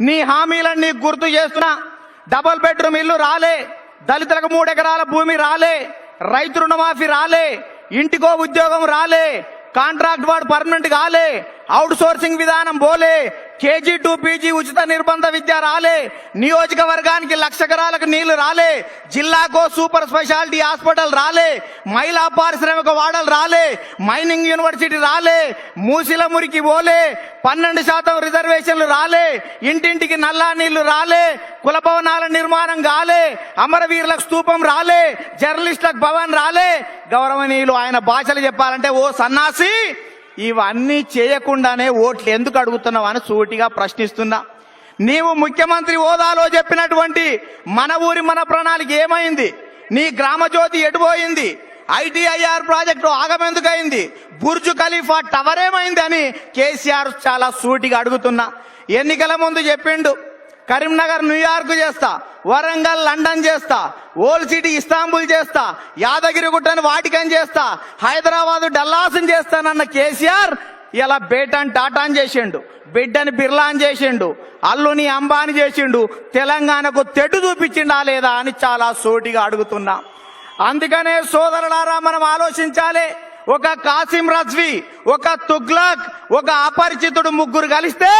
నీ హామీలన్నీ గుర్తు చేస్తున్నా. డబుల్ బెడ్రూమ్ ఇల్లు రాలే. దళితులకు మూడెకరాల భూమి రాలే. రైతు రుణమాఫీ రాలే. ఇంటికో ఉద్యోగం రాలే. కాంట్రాక్ట్ వాడు పర్మనెంట్ కాలే. అవుట్ సోర్సింగ్ విధానం పోలే. కేజీ టు పీజీ ఉచిత నిర్బంధ విద్య రాలే. నియోజకవర్గానికి లక్ష ఎకరాలకు నీళ్ళు రాలే. జిల్లాకో సూపర్ స్పెషాలిటీ హాస్పిటల్ రాలే. మహిళా పారిశ్రామిక వాడలు రాలే. మైనింగ్ యూనివర్సిటీ రాలే. మూసిల మురికి పోలే. పన్నెండు శాతం రిజర్వేషన్లు రాలే. ఇంటింటికి నల్లా నీళ్ళు రాలే. కుల భవనాల నిర్మాణం కాలే. అమరవీరులకు స్తూపం రాలే. జర్నలిస్టులకు భవన్ రాలే. గౌరవనీయులు ఆయన భాషలు చెప్పాలంటే ఓ సన్నాసి ఇవన్నీ చేయకుండానే ఓట్లు ఎందుకు అడుగుతున్నావు అని సూటిగా ప్రశ్నిస్తున్నా. నీవు ముఖ్యమంత్రి హోదాలో చెప్పినటువంటి మన ఊరి మన ప్రణాళిక ఏమైంది? నీ గ్రామజ్యోతి ఎటుపోయింది ఐటీఐఆర్ ప్రాజెక్టు ఆగమెందుకైంది బుర్జు ఖలీఫా టవర్ ఏమైంది అని కేసీఆర్ చాలా సూటిగా అడుగుతున్నా. ఎన్నికల ముందు చెప్పిండు కరీంనగర్ న్యూయార్క్ చేస్తా. వరంగల్ లండన్ చేస్తా. ఓల్డ్ సిటీ ఇస్తాంబుల్ చేస్తా. యాదగిరిగుట్టను వాటికన్ చేస్తా. హైదరాబాద్ డల్లాసన్ చేస్తానన్న కేసీఆర్ ఇలా బేటాన్ టాటాన్ చేసిండు. బిడ్డని బిర్లాన్ చేసిండు. అల్లుని అంబాని చేసిండు. తెలంగాణకు తెడ్డు చూపించిండా లేదా అని చాలా సోటిగా అడుగుతున్నా. అందుకనే సోదరులారా మనం ఆలోచించాలి. ఒక కాసిం రజ్వి ఒక తుగ్లక్ ఒక అపరిచితుడు ముగ్గురు కలిస్తే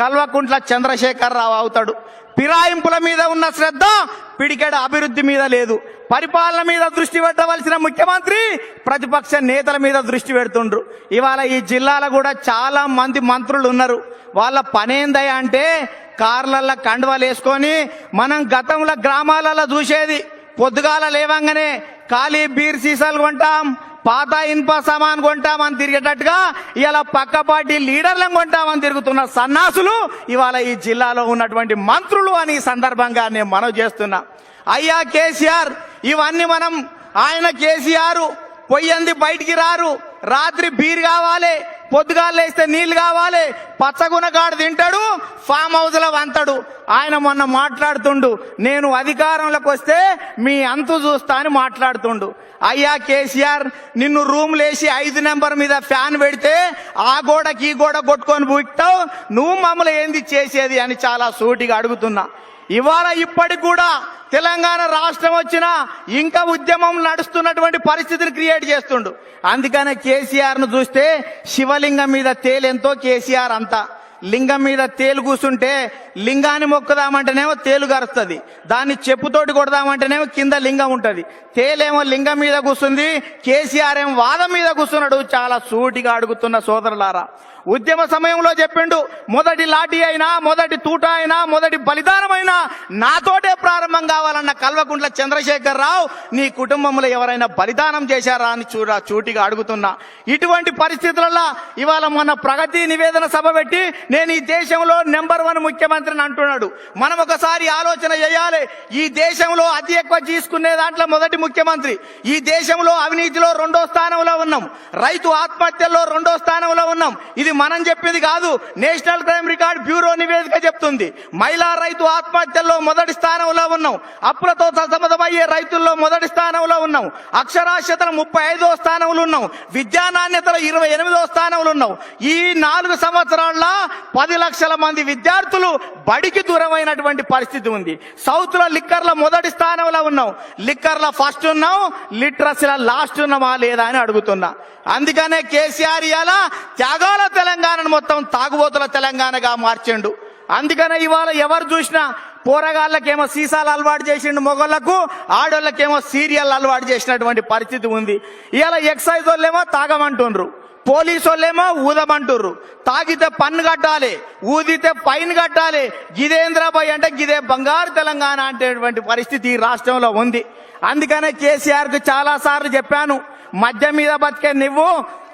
కల్వకుంట్ల చంద్రశేఖర్ రావు అవుతాడు. పిరాయింపుల మీద ఉన్న శ్రద్ధ పిడికెడ అభివృద్ధి మీద లేదు. పరిపాలన మీద దృష్టి పెట్టవలసిన ముఖ్యమంత్రి ప్రతిపక్ష నేతల మీద దృష్టి పెడుతుండ్రు. ఇవాళ ఈ జిల్లాలో కూడా చాలా మంది మంత్రులు ఉన్నారు. వాళ్ళ పనేందయ్య అంటే కార్లల్లో కండువాలు వేసుకొని మనం గతంలో గ్రామాలలో చూసేది పొద్దుగాల లేవంగానే ఖాళీ బీర్ సీసాలు కొంటాం పాత ఇన్ప సామాన్ కొంటామని తిరిగేటట్టుగా ఇలా పక్క పార్టీ లీడర్లను కొంటామని తిరుగుతున్న సన్నాసులు ఇవాళ ఈ జిల్లాలో ఉన్నటువంటి మంత్రులు అని ఈ సందర్భంగా నేను మనవి చేస్తున్నా. అయ్యా కేసీఆర్ ఇవన్నీ మనం ఆయన కేసీఆర్ పొయ్యంది బయటికి రారు. రాత్రి బీర్ కావాలి పొద్దుగాలు లేస్తే నీళ్ళు కావాలి పచ్చగునగాడు తింటాడు ఫామ్ హౌస్లో ఆయన మొన్న మాట్లాడుతుండు. నేను అధికారంలోకి వస్తే మీ అంతు చూస్తా అని మాట్లాడుతుండు. అయ్యా కేసీఆర్ నిన్ను రూమ్లేసి ఐదు నెంబర్ మీద ఫ్యాన్ పెడితే ఆ గోడకి ఈ గోడ కొట్టుకొని బుక్తావు నువ్వు మమ్మల్ని ఏంది చేసేది అని చాలా సూటిగా అడుగుతున్నా. ఇవాళ ఇప్పటికి కూడా తెలంగాణ రాష్ట్రం వచ్చినా ఇంకా ఉద్యమం నడుస్తున్నటువంటి పరిస్థితిని క్రియేట్ చేస్తుండు. అందుకనే కేసీఆర్ను చూస్తే శివలింగం మీద తేలెంతో కేసీఆర్ అంతా. లింగం మీద తేలు కూర్చుంటే లింగాన్ని మొక్కుదామంటేనేమో తేలు గరుస్తుంది. దాన్ని చెప్పుతోటి కొడదామంటేనేమో కింద లింగం ఉంటుంది. తేలేమో లింగం మీద కూర్చుంది కేసీఆర్ ఏమో వాదం మీద కూర్చున్నాడు. చాలా సూటిగా అడుగుతున్న సోదరులారా ఉద్యమ సమయంలో చెప్పిండు మొదటి లాఠీ అయినా మొదటి తూట అయినా మొదటి బలిదానమైనా నాతోటే ప్రారంభం కావాలన్న కల్వకుంట్ల చంద్రశేఖర్ రావు నీ కుటుంబంలో ఎవరైనా బలిదానం చేశారా అని చూడ చూటిగా అడుగుతున్నా. ఇటువంటి పరిస్థితులలో ఇవాళ మన ప్రగతి నివేదన సభ పెట్టి నేను ఈ దేశంలో నెంబర్ వన్ ముఖ్యమంత్రిని అంటున్నాడు. మనం ఒకసారి ఆలోచన చేయాలి. ఈ దేశంలో అతి ఎక్కువ తీసుకునే దాంట్లో మొదటి ముఖ్యమంత్రి. ఈ దేశంలో అవినీతిలో రెండో స్థానంలో ఉన్నాం. రైతు ఆత్మహత్యల్లో రెండో స్థానంలో ఉన్నాం ఇది మనం చెప్పేది కాదు. నేషనల్ క్రైమ్ రికార్డ్ బ్యూరో నివేదిక చెప్తుంది. మహిళా రైతు ఆత్మహత్యల్లో మొదటి స్థానంలో ఉన్నాం. అప్పులతో సతమతమయ్యే రైతుల్లో మొదటి స్థానంలో ఉన్నాం. అక్షరాస్యతల ముప్పై ఐదో స్థానంలో ఉన్నాం. విద్యా నాణ్యతలో ఇరవై ఎనిమిదో స్థానంలో ఉన్నాం. ఈ నాలుగు సంవత్సరాల్లో పది లక్షల మంది విద్యార్థులు బడికి దూరమైనటువంటి పరిస్థితి ఉంది. సౌత్లో లిక్కర్ల మొదటి స్థానంలో ఉన్నాం. లిక్కర్ల ఫస్ట్ ఉన్నాం. లిటరసీల లాస్ట్ ఉన్నామా లేదా అని అడుగుతున్నా. అందుకనే కేసీఆర్ ఇలా తాగాల తెలంగాణను మొత్తం తాగుబోతుల తెలంగాణగా మార్చిండు. అందుకనే ఇవాళ ఎవరు చూసినా పోరగాళ్ళకేమో సీసాలు అలవాటు చేసిండు మొగోళ్ళకు ఆడోళ్ళకేమో సీరియల్ అలవాటు చేసినటువంటి పరిస్థితి ఉంది. ఇవాళ ఎక్సైజ్ వాళ్ళేమో తాగమంటుండ్రు. పోలీసు వాళ్ళేమో ఊదమంటుర్రు తాగితే పన్ను కట్టాలి ఊదితే ఫైన్ కట్టాలి. గిదేంద్రబాయ్ అంటే గిదే బంగారు తెలంగాణ అనేటువంటి పరిస్థితి ఈ రాష్ట్రంలో ఉంది. అందుకనే కేసీఆర్కు చాలాసార్లు చాలా సార్లు చెప్పాను మధ్య మీద బతికే నువ్వు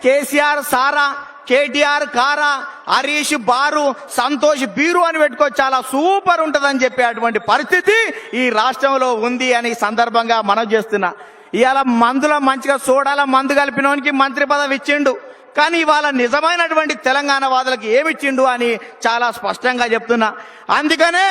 కేసీఆర్ సారా. కేటీఆర్ కారా హరీష్ బారు సంతోష్ బీరు అని పెట్టుకో చాలా సూపర్ ఉంటుందని చెప్పే అటువంటి పరిస్థితి ఈ రాష్ట్రంలో ఉంది అని సందర్భంగా మనం చేస్తున్నా. ఇవాళ మందుల మంచిగా సోడాల మందు కలిపినోనికి మంత్రి పదవి ఇచ్చిండు. కానీ ఇవాళ నిజమైనటువంటి తెలంగాణ వాదులకు ఏమిచ్చిండు అని చాలా స్పష్టంగా చెప్తున్నా. అందుకనే